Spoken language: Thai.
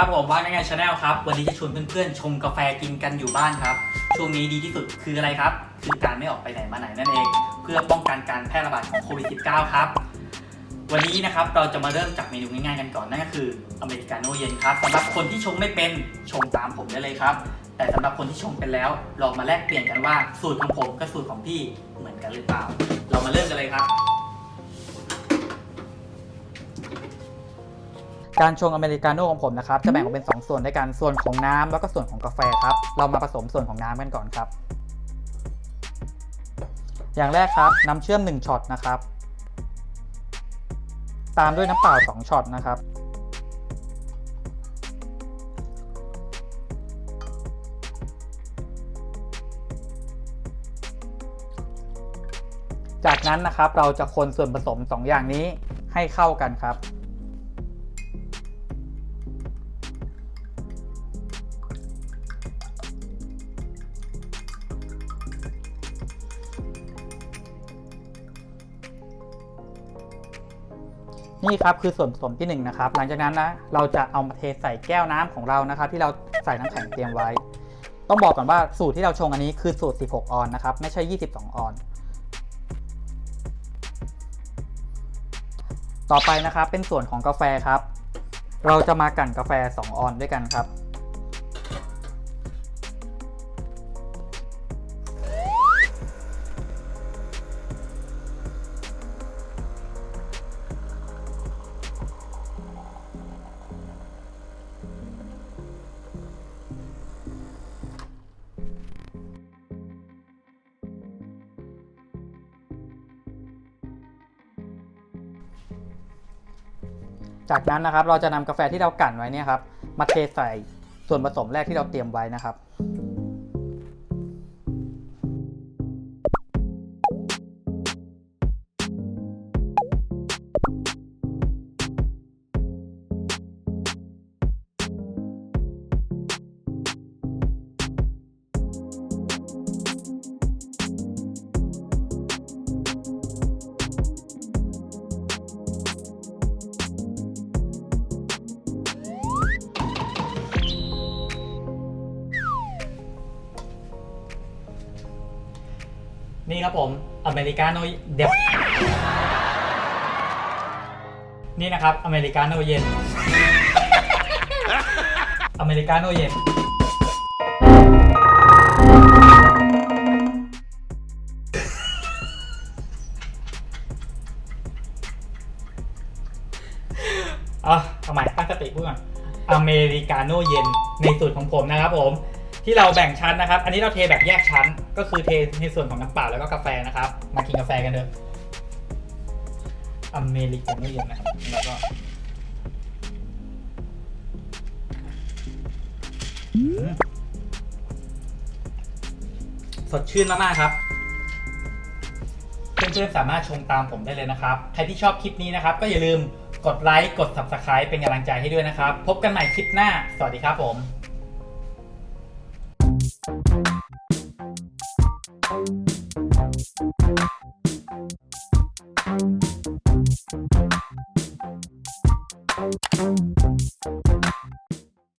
ครับผมว่าง่ายชาแนลครับ วันนี้จะชวนเพื่อนๆ ชงกาแฟกินกันอยู่บ้านครับ ช่วงนี้ดีที่สุดคืออะไรครับ คือการไม่ออกไปไหนมาไหนนั่นเอง เพื่อป้องกันการแพร่ระบาดของโควิด -19 ครับ วันนี้นะครับเราจะมาเริ่มจากเมนูง่ายๆกันก่อนนั่นก็คืออเมริกาโน่เย็นครับสำหรับคนที่ชงไม่เป็นชงตามผมได้เลยครับ แต่สำหรับคนที่ชงเป็นแล้วลองมาแลกเปลี่ยนกันว่าสูตรของผมกับสูตรของพี่เหมือนกันหรือเปล่า เรามาเริ่มกันเลยครับ การชงอเมริกาโน่ของผมนะครับจะแบ่งออกเป็น 2 ส่วนด้วยกันส่วนของน้ำแล้วก็ส่วนของกาแฟครับ เรามาผสมส่วนของน้ำกันก่อนครับ อย่างแรกครับน้ำเชื่อม 1ช็อตนะครับ ตามด้วยน้ำเปล่า 2ช็อตนะครับ จากนั้นนะครับเราจะคนส่วนผสม 2 อย่างนี้ให้เข้ากันครับ นี่ครับคือส่วนผสมที่1นงนะครับ หลังจากนั้นนะเราจะเอามาเทใส่แก้วน้ำของเรานะครับ ที่เราใส่น้ำแข็งเตรียมไว้ ต้องบอกก่อนว่าสูตรที่เราชงอันนี้คือสูตร 16 ออนนะครับ ไม่ใช่ 22 ออน ต่อไปนะครับเป็นส่วนของกาแฟครับ เราจะมากั่นกาแฟ 2 ออนด้วยกันครับ จากนั้นนะครับเราจะนำกาแฟที่เรากั่นไว้เนี่ยครับมาเทใส่ส่วนผสมแรกที่เราเตรียมไว้นะครับ นี่ครับผมอเมริกาโน่เด็บนี่นะครับอเมริกาโน่เย็น อเมริกาโน่เย็นอะทำไมตั้งสติพูดก่อนอเมริกาโน่เย็นในสูตรของผมนะครับผม ที่เราแบ่งชั้นนะครับ อันนี้เราเทแบบแยกชั้น ก็คือเทในส่วนของน้ำเปล่าแล้วก็กาแฟนะครับ มากินกาแฟกันเถอะอเมริกาโน่เย็นนะครับแล้วก็สดชื่นมากๆครับ เพื่อนๆสามารถชมตามผมได้เลยนะครับ ใครที่ชอบคลิปนี้นะครับ ก็อย่าลืมกดไลค์ กด Subscribe เป็นกำลังใจให้ด้วยนะครับ พบกันใหม่คลิปหน้า สวัสดีครับผม Thank you.